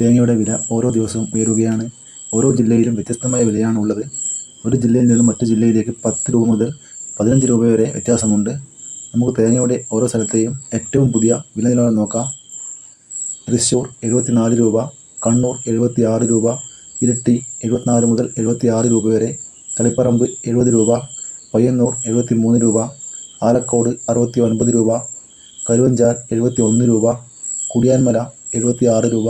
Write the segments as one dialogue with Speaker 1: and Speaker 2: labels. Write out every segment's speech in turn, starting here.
Speaker 1: തേങ്ങയുടെ വില ഓരോ ദിവസവും ഉയരുകയാണ്. ഓരോ ജില്ലയിലും വ്യത്യസ്തമായ വിലയാണ് ഉള്ളത് ഒരു ജില്ലയിൽ നിന്നും മറ്റു ജില്ലയിലേക്ക് പത്ത് രൂപ മുതൽ പതിനഞ്ച് രൂപ വരെ വ്യത്യാസമുണ്ട്. നമുക്ക് തേങ്ങയുടെ ഓരോ സ്ഥലത്തെയും ഏറ്റവും പുതിയ വില നിലവാരം നോക്കാം. തൃശ്ശൂർ എഴുപത്തിനാല് രൂപ കണ്ണൂർ എഴുപത്തി ആറ് രൂപ ഇരിട്ടി എഴുപത്തിനാല് മുതൽ എഴുപത്തി ആറ് രൂപ വരെ തളിപ്പറമ്പ് എഴുപത് രൂപ പയ്യന്നൂർ എഴുപത്തി മൂന്ന് രൂപ ആലക്കോട് അറുപത്തി ഒൻപത് രൂപ കരുവഞ്ചാൽ എഴുപത്തി ഒന്ന് രൂപ കുടിയാൻമല എഴുപത്തി ആറ് രൂപ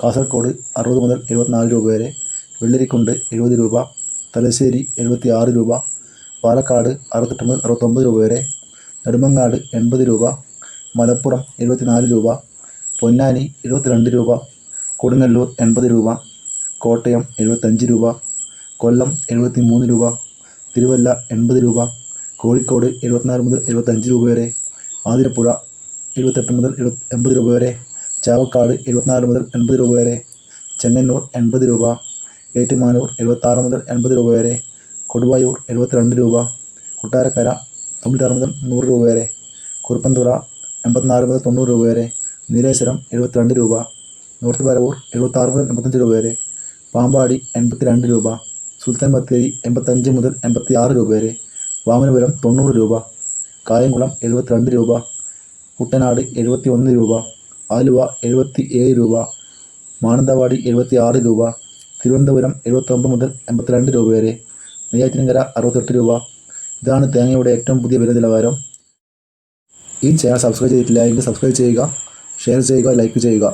Speaker 1: കാസർഗോഡ് അറുപത് മുതൽ എഴുപത്തിനാല് രൂപ വരെ വെള്ളരിക്കുണ്ട് എഴുപത് രൂപ തലശ്ശേരി എഴുപത്തി ആറ് രൂപ പാലക്കാട് അറുപത്തെട്ട് മുതൽ അറുപത്തൊമ്പത് രൂപ വരെ നെടുമങ്ങാട് എൺപത് രൂപ മലപ്പുറം എഴുപത്തിനാല് രൂപ പൊന്നാനി എഴുപത്തിരണ്ട് രൂപ കൊടുങ്ങല്ലൂർ എൺപത് രൂപ കോട്ടയം എഴുപത്തഞ്ച് രൂപ കൊല്ലം എഴുപത്തി മൂന്ന് രൂപ തിരുവല്ല എൺപത് രൂപ കോഴിക്കോട് എഴുപത്തിനാല് മുതൽ എഴുപത്തഞ്ച് രൂപ വരെ ആതിരപ്പുഴ എഴുപത്തെട്ട് മുതൽ എഴുപത്തി എൺപത് രൂപ വരെ ചാവക്കാട് എഴുപത്തിനാല് മുതൽ എൺപത് രൂപ വരെ ചെങ്ങന്നൂർ എൺപത് രൂപ ഏറ്റുമാനൂർ എഴുപത്താറ് മുതൽ എൺപത് രൂപ വരെ കൊടുവായൂർ എഴുപത്തിരണ്ട് രൂപ കൊട്ടാരക്കര തൊണ്ണൂറ്റാറ് മുതൽ നൂറ് രൂപ വരെ കുറുപ്പന്തുറ എൺപത്തിനാല് മുതൽ തൊണ്ണൂറ് രൂപ വരെ നീലേശ്വരം എഴുപത്തിരണ്ട് രൂപ നോർത്ത് പരവൂർ എഴുപത്താറ് മുതൽ എൺപത്തഞ്ച് രൂപ വരെ പാമ്പാടി എൺപത്തിരണ്ട് രൂപ സുൽത്താൻ ബത്തേരി എൺപത്തഞ്ച് മുതൽ എൺപത്തി ആറ് രൂപ വരെ വാമനപുരം തൊണ്ണൂറ് രൂപ കായംകുളം എഴുപത്തിരണ്ട് രൂപ കുട്ടനാട് എഴുപത്തി ഒന്ന് രൂപ ആലുവ എഴുപത്തി ഏഴ് രൂപ മാനന്തവാടി എഴുപത്തി ആറ് രൂപ തിരുവനന്തപുരം എഴുപത്തൊമ്പത് മുതൽ എൺപത്തിരണ്ട് രൂപ വരെ നെയ്യാറ്റിൻകര അറുപത്തെട്ട് രൂപ. ഇതാണ് തേങ്ങയുടെ ഏറ്റവും പുതിയ വില നിലവാരം. ഈ ചാനൽ സബ്സ്ക്രൈബ് ചെയ്തിട്ടില്ല എങ്കിൽ സബ്സ്ക്രൈബ് ചെയ്യുക ഷെയർ ചെയ്യുക ലൈക്ക് ചെയ്യുക.